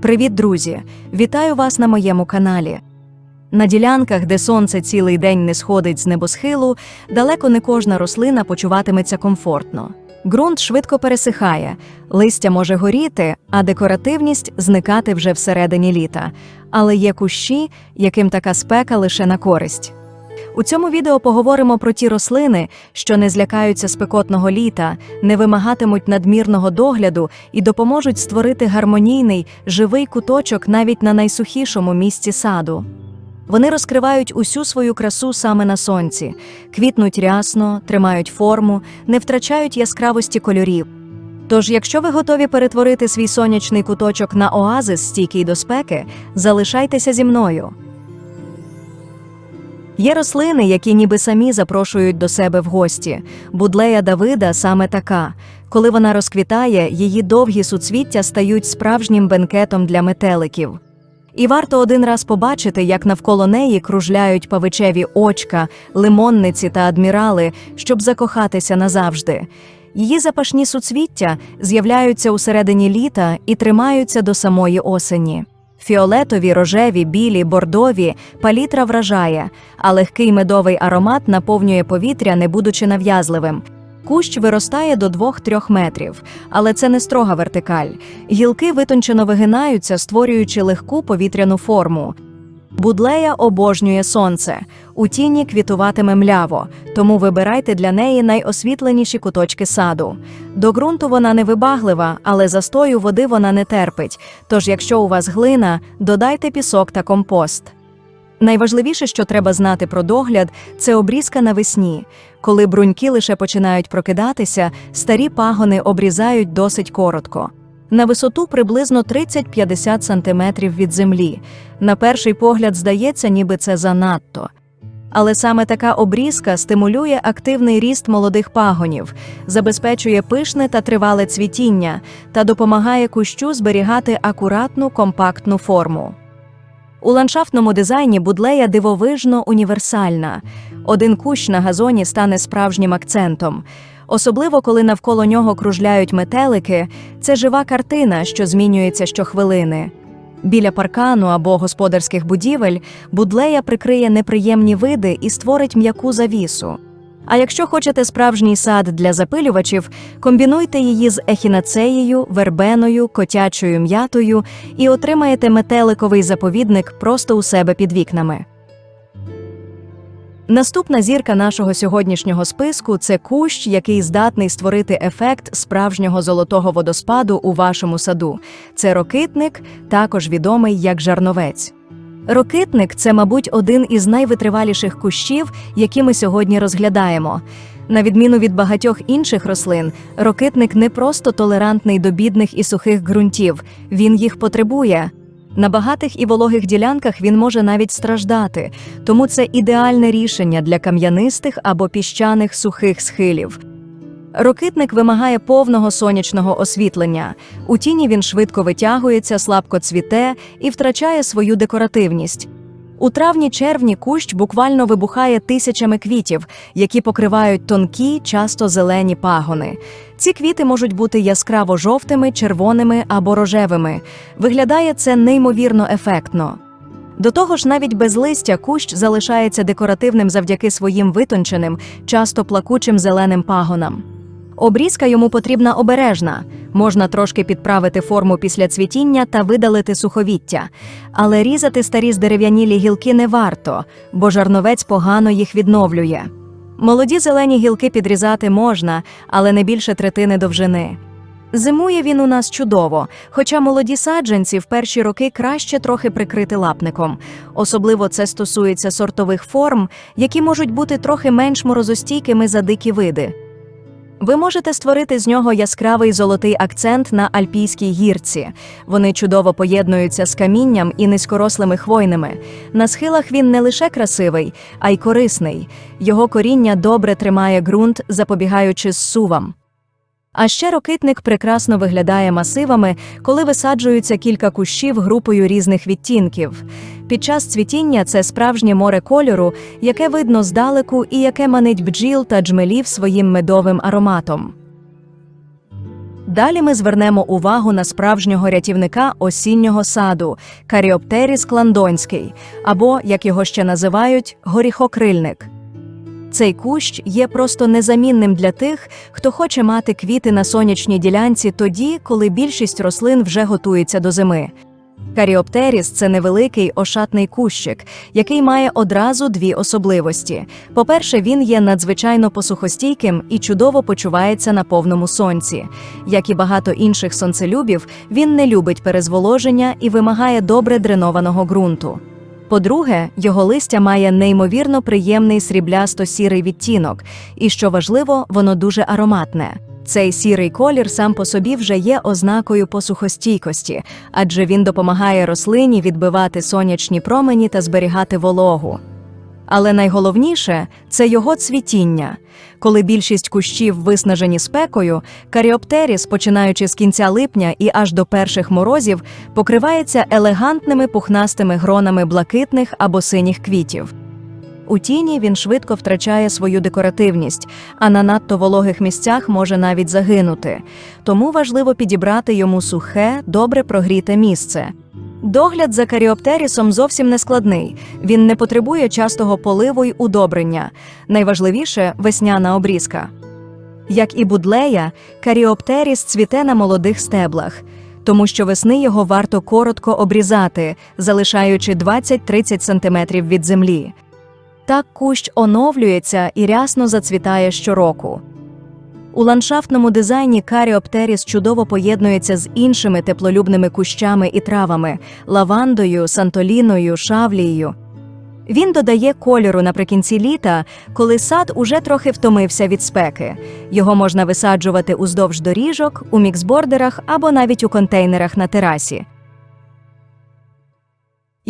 Привіт, друзі! Вітаю вас на моєму каналі. На ділянках, де сонце цілий день не сходить з небосхилу, далеко не кожна рослина почуватиметься комфортно. Ґрунт швидко пересихає, листя може горіти, а декоративність зникати вже всередині літа. Але є кущі, яким така спека лише на користь. У цьому відео поговоримо про ті рослини, що не злякаються спекотного літа, не вимагатимуть надмірного догляду і допоможуть створити гармонійний, живий куточок навіть на найсухішому місці саду. Вони розкривають усю свою красу саме на сонці, квітнуть рясно, тримають форму, не втрачають яскравості кольорів. Тож, якщо ви готові перетворити свій сонячний куточок на оазис стійкий до спеки, залишайтеся зі мною. Є рослини, які ніби самі запрошують до себе в гості. Будлея Давида саме така. Коли вона розквітає, її довгі суцвіття стають справжнім бенкетом для метеликів. І варто один раз побачити, як навколо неї кружляють павичеві очка, лимонниці та адмірали, щоб закохатися назавжди. Її запашні суцвіття з'являються у середині літа і тримаються до самої осені. Фіолетові, рожеві, білі, бордові палітра вражає, а легкий медовий аромат наповнює повітря, не будучи нав'язливим. Кущ виростає до 2-3 метрів, але це не строга вертикаль. Гілки витончено вигинаються, створюючи легку повітряну форму. Будлея обожнює сонце. У тіні квітуватиме мляво, тому вибирайте для неї найосвітленіші куточки саду. До ґрунту вона не вибаглива, але застою води вона не терпить. Тож, якщо у вас глина, додайте пісок та компост. Найважливіше, що треба знати про догляд, це обрізка навесні. Коли бруньки лише починають прокидатися, старі пагони обрізають досить коротко. На висоту приблизно 30-50 см від землі. На перший погляд здається, ніби це занадто. Але саме така обрізка стимулює активний ріст молодих пагонів, забезпечує пишне та тривале цвітіння та допомагає кущу зберігати акуратну компактну форму. У ландшафтному дизайні будлея дивовижно універсальна. Один кущ на газоні стане справжнім акцентом. Особливо, коли навколо нього кружляють метелики, це жива картина, що змінюється щохвилини. Біля паркану або господарських будівель будлея прикриє неприємні види і створить м'яку завісу. А якщо хочете справжній сад для запилювачів, комбінуйте її з ехінацеєю, вербеною, котячою м'ятою і отримаєте метеликовий заповідник просто у себе під вікнами. Наступна зірка нашого сьогоднішнього списку це кущ, який здатний створити ефект справжнього золотого водоспаду у вашому саду. Це рокитник, також відомий як жарновець. Рокитник це, мабуть, один із найвитриваліших кущів, які ми сьогодні розглядаємо. На відміну від багатьох інших рослин, рокитник не просто толерантний до бідних і сухих ґрунтів, він їх потребує. На багатих і вологих ділянках він може навіть страждати, тому це ідеальне рішення для кам'янистих або піщаних сухих схилів. Рокитник вимагає повного сонячного освітлення. У тіні він швидко витягується, слабко цвіте і втрачає свою декоративність. У травні-червні кущ буквально вибухає тисячами квітів, які покривають тонкі, часто зелені пагони. Ці квіти можуть бути яскраво жовтими, червоними або рожевими. Виглядає це неймовірно ефектно. До того ж, навіть без листя кущ залишається декоративним завдяки своїм витонченим, часто плакучим зеленим пагонам. Обрізка йому потрібна обережна. Можна трошки підправити форму після цвітіння та видалити суховіття. Але різати старі здерев'янілі гілки не варто, бо жарновець погано їх відновлює. Молоді зелені гілки підрізати можна, але не більше третини довжини. Зимує він у нас чудово, хоча молоді саджанці в перші роки краще трохи прикрити лапником. Особливо це стосується сортових форм, які можуть бути трохи менш морозостійкими за дикі види. Ви можете створити з нього яскравий золотий акцент на альпійській гірці. Вони чудово поєднуються з камінням і низькорослими хвойними. На схилах він не лише красивий, а й корисний. Його коріння добре тримає ґрунт, запобігаючи зсувам. А ще рокитник прекрасно виглядає масивами, коли висаджуються кілька кущів групою різних відтінків. Під час цвітіння це справжнє море кольору, яке видно здалеку і яке манить бджіл та джмелів своїм медовим ароматом. Далі ми звернемо увагу на справжнього рятівника осіннього саду Каріоптеріс кландонський, або, як його ще називають, горіхокрильник. Цей кущ є просто незамінним для тих, хто хоче мати квіти на сонячній ділянці тоді, коли більшість рослин вже готується до зими. Каріоптеріс це невеликий ошатний кущик, який має одразу дві особливості. По-перше, він є надзвичайно посухостійким і чудово почувається на повному сонці. Як і багато інших сонцелюбів, він не любить перезволоження і вимагає добре дренованого ґрунту. По-друге, його листя має неймовірно приємний сріблясто-сірий відтінок, і що важливо, воно дуже ароматне. Цей сірий колір сам по собі вже є ознакою посухостійкості, адже він допомагає рослині відбивати сонячні промені та зберігати вологу. Але найголовніше це його цвітіння. Коли більшість кущів виснажені спекою, каріоптеріс, починаючи з кінця липня і аж до перших морозів, покривається елегантними пухнастими гронами блакитних або синіх квітів. У тіні він швидко втрачає свою декоративність, а на надто вологих місцях може навіть загинути. Тому важливо підібрати йому сухе, добре прогріте місце. Догляд за каріоптерісом зовсім не складний. Він не потребує частого поливу й удобрення. Найважливіше весняна обрізка. Як і будлея, каріоптеріс цвіте на молодих стеблах, тому що весни його варто коротко обрізати, залишаючи 20-30 см від землі. Так кущ оновлюється і рясно зацвітає щороку. У ландшафтному дизайні каріоптеріс чудово поєднується з іншими теплолюбними кущами і травами лавандою, сантоліною, шавлією. Він додає кольору наприкінці літа, коли сад уже трохи втомився від спеки. Його можна висаджувати уздовж доріжок, у міксбордерах або навіть у контейнерах на терасі.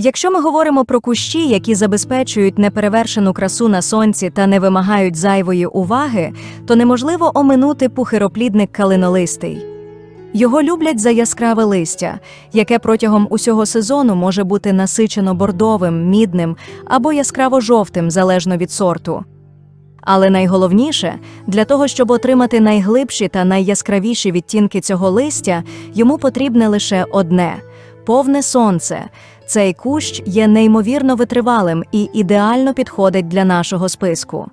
Якщо ми говоримо про кущі, які забезпечують неперевершену красу на сонці та не вимагають зайвої уваги, то неможливо оминути пухироплідник калинолистий. Його люблять за яскраве листя, яке протягом усього сезону може бути насичено бордовим, мідним або яскраво жовтим залежно від сорту. Але найголовніше, для того, щоб отримати найглибші та найяскравіші відтінки цього листя, йому потрібне лише одне повне сонце. Цей кущ є неймовірно витривалим і ідеально підходить для нашого списку.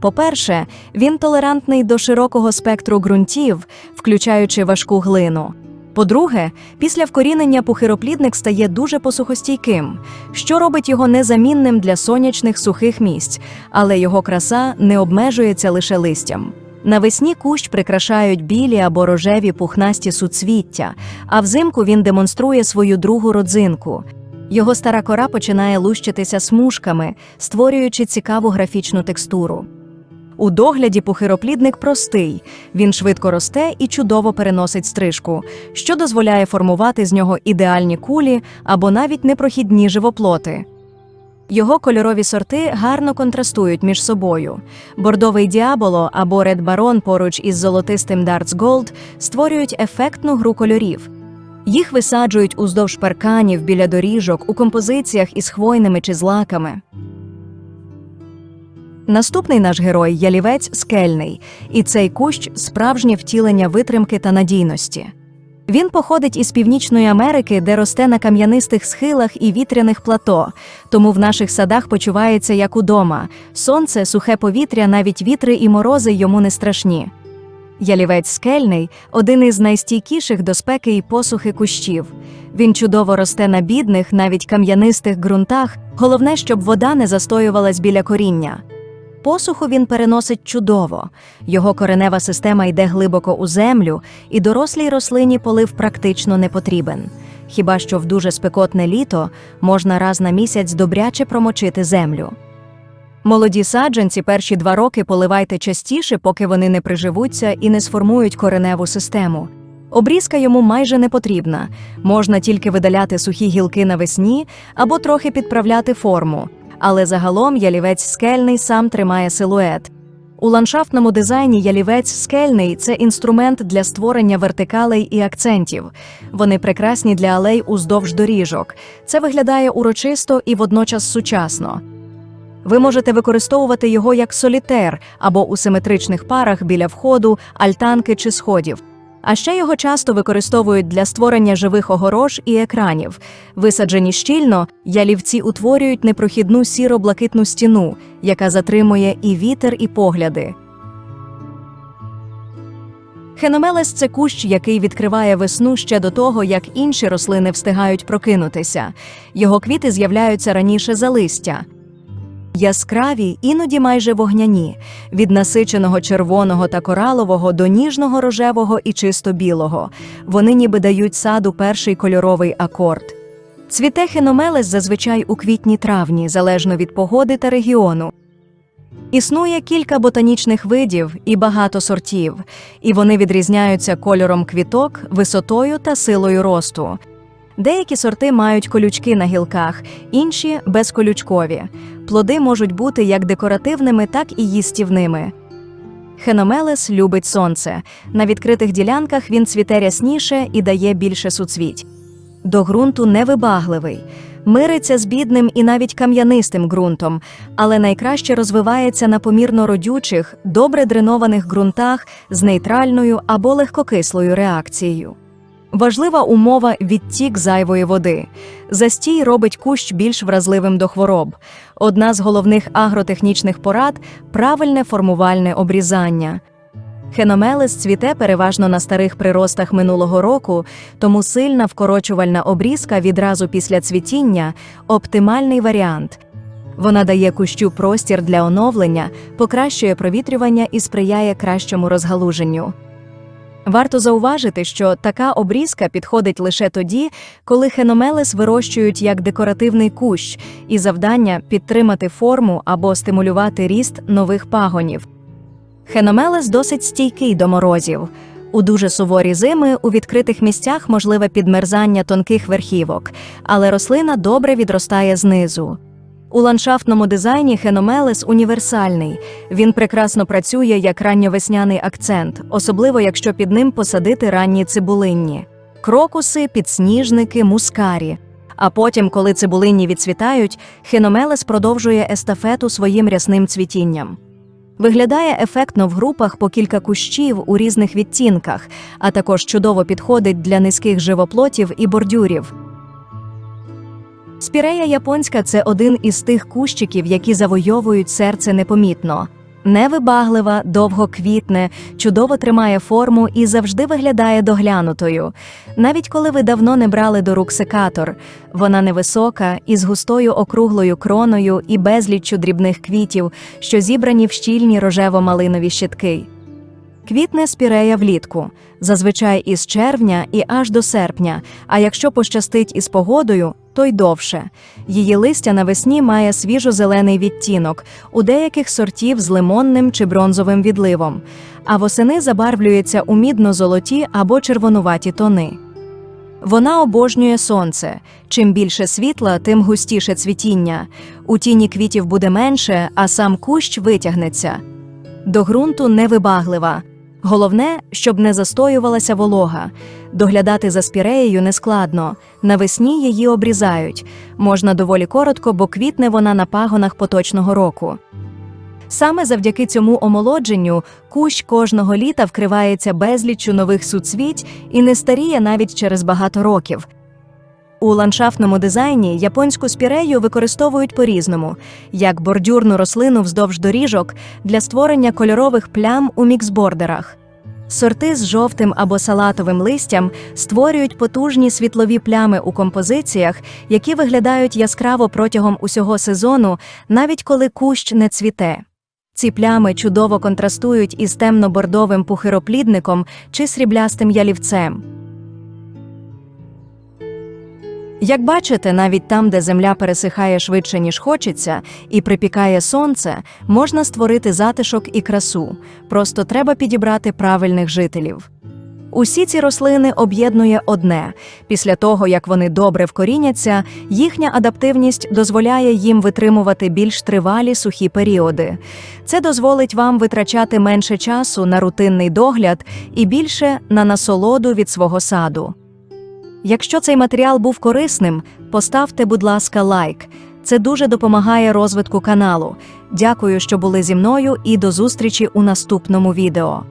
По-перше, він толерантний до широкого спектру ґрунтів, включаючи важку глину. По-друге, після вкорінення пухироплідник стає дуже посухостійким, що робить його незамінним для сонячних сухих місць, але його краса не обмежується лише листям. Навесні кущ прикрашають білі або рожеві пухнасті суцвіття, а взимку він демонструє свою другу родзинку. Його стара кора починає лущитися смужками, створюючи цікаву графічну текстуру. У догляді пухироплідник простий, він швидко росте і чудово переносить стрижку, що дозволяє формувати з нього ідеальні кулі або навіть непрохідні живоплоти. Його кольорові сорти гарно контрастують між собою. Бордовий діаболо або Ред Барон поруч із золотистим Дартс Голд створюють ефектну гру кольорів. Їх висаджують уздовж парканів біля доріжок у композиціях із хвойними чи злаками. Наступний наш герой ялівець скельний, і цей кущ справжнє втілення витримки та надійності. Він походить із Північної Америки, де росте на кам'янистих схилах і вітряних плато, тому в наших садах почувається як удома. Сонце, сухе повітря, навіть вітри і морози йому не страшні. Ялівець скельний один із найстійкіших до спеки і посухи кущів. Він чудово росте на бідних, навіть кам'янистих ґрунтах. Головне, щоб вода не застоювалась біля коріння. Посуху він переносить чудово. Його коренева система йде глибоко у землю, і дорослій рослині полив практично не потрібен. Хіба що в дуже спекотне літо можна раз на місяць добряче промочити землю. Молоді саджанці перші два роки поливайте частіше, поки вони не приживуться і не сформують кореневу систему. Обрізка йому майже не потрібна, можна тільки видаляти сухі гілки навесні або трохи підправляти форму але загалом ялівець скельний сам тримає силует. У ландшафтному дизайні ялівець скельний це інструмент для створення вертикалей і акцентів. Вони прекрасні для алей уздовж доріжок. Це виглядає урочисто і водночас сучасно. Ви можете використовувати його як солітер або у симетричних парах біля входу, альтанки чи сходів. А ще його часто використовують для створення живих огорож і екранів. Висаджені щільно, ялівці утворюють непрохідну сіро-блакитну стіну, яка затримує і вітер, і погляди. Хеномелес це кущ, який відкриває весну ще до того, як інші рослини встигають прокинутися. Його квіти з'являються раніше за листя. Яскраві, іноді майже вогняні, від насиченого червоного та коралового до ніжного рожевого і чисто білого. Вони ніби дають саду перший кольоровий акорд. Цвіте хеномелес зазвичай у квітні-травні, залежно від погоди та регіону. Існує кілька ботанічних видів і багато сортів, і вони відрізняються кольором квіток, висотою та силою росту. Деякі сорти мають колючки на гілках, інші безколючкові. Плоди можуть бути як декоративними, так і їстівними. Хеномелес любить сонце. На відкритих ділянках він цвіте рясніше і дає більше суцвіть. До ґрунту невибагливий. Мириться з бідним і навіть кам'янистим ґрунтом, але найкраще розвивається на помірно родючих, добре дренованих ґрунтах з нейтральною або легкокислою реакцією. Важлива умова відтік зайвої води. Застій робить кущ більш вразливим до хвороб. Одна з головних агротехнічних порад правильне формувальне обрізання. Хеномелес цвіте переважно на старих приростах минулого року, тому сильна вкорочувальна обрізка відразу після цвітіння оптимальний варіант. Вона дає кущу простір для оновлення, покращує провітрювання і сприяє кращому розгалуженню. Варто зауважити, що така обрізка підходить лише тоді, коли хеномелес вирощують як декоративний кущ, і завдання підтримати форму або стимулювати ріст нових пагонів. Хеномелес досить стійкий до морозів. У дуже суворі зими у відкритих місцях можливе підмерзання тонких верхівок, але рослина добре відростає знизу. У ландшафтному дизайні хеномелес універсальний. Він прекрасно працює як ранньовесняний акцент, особливо якщо під ним посадити ранні цибулинні, крокуси, підсніжники, мускарі. А потім, коли цибулинні відцвітають, хеномелес продовжує естафету своїм рясним цвітінням. Виглядає ефектно в групах по кілька кущів у різних відтінках, а також чудово підходить для низьких живоплотів і бордюрів. Спірея японська це один із тих кущиків, які завойовують серце непомітно. Невибаглива, довго квітне, чудово тримає форму і завжди виглядає доглянутою. Навіть коли ви давно не брали до рук секатор, вона невисока, із густою округлою кроною і безліччю дрібних квітів, що зібрані в щільні рожево-малинові щитки. Квітне спірея влітку, зазвичай із червня і аж до серпня, а якщо пощастить із погодою, то й довше. Її листя навесні має свіжо-зелений відтінок, у деяких сортів з лимонним чи бронзовим відливом, а восени забарвлюється у мідно-золоті або червонуваті тони. Вона обожнює сонце. Чим більше світла, тим густіше цвітіння. У тіні квітів буде менше, а сам кущ витягнеться. До ґрунту невибаглива. Головне, щоб не застоювалася волога. Доглядати за спіреєю нескладно. Навесні її обрізають. Можна доволі коротко, бо квітне вона на пагонах поточного року. Саме завдяки цьому омолодженню кущ кожного літа вкривається безліччю нових суцвіть і не старіє навіть через багато років. У ландшафтному дизайні японську спірею використовують по-різному, як бордюрну рослину вздовж доріжок для створення кольорових плям у міксбордерах. Сорти з жовтим або салатовим листям створюють потужні світлові плями у композиціях, які виглядають яскраво протягом усього сезону, навіть коли кущ не цвіте. Ці плями чудово контрастують із темно-бордовим пухироплідником чи сріблястим ялівцем. Як бачите, навіть там, де земля пересихає швидше, ніж хочеться, і припікає сонце, можна створити затишок і красу. Просто треба підібрати правильних жителів. Усі ці рослини об'єднує одне: після того, як вони добре вкоріняться, їхня адаптивність дозволяє їм витримувати більш тривалі сухі періоди. Це дозволить вам витрачати менше часу на рутинний догляд і більше на насолоду від свого саду. Якщо цей матеріал був корисним, поставте, будь ласка, лайк. Це дуже допомагає розвитку каналу. Дякую, що були зі мною, і до зустрічі у наступному відео.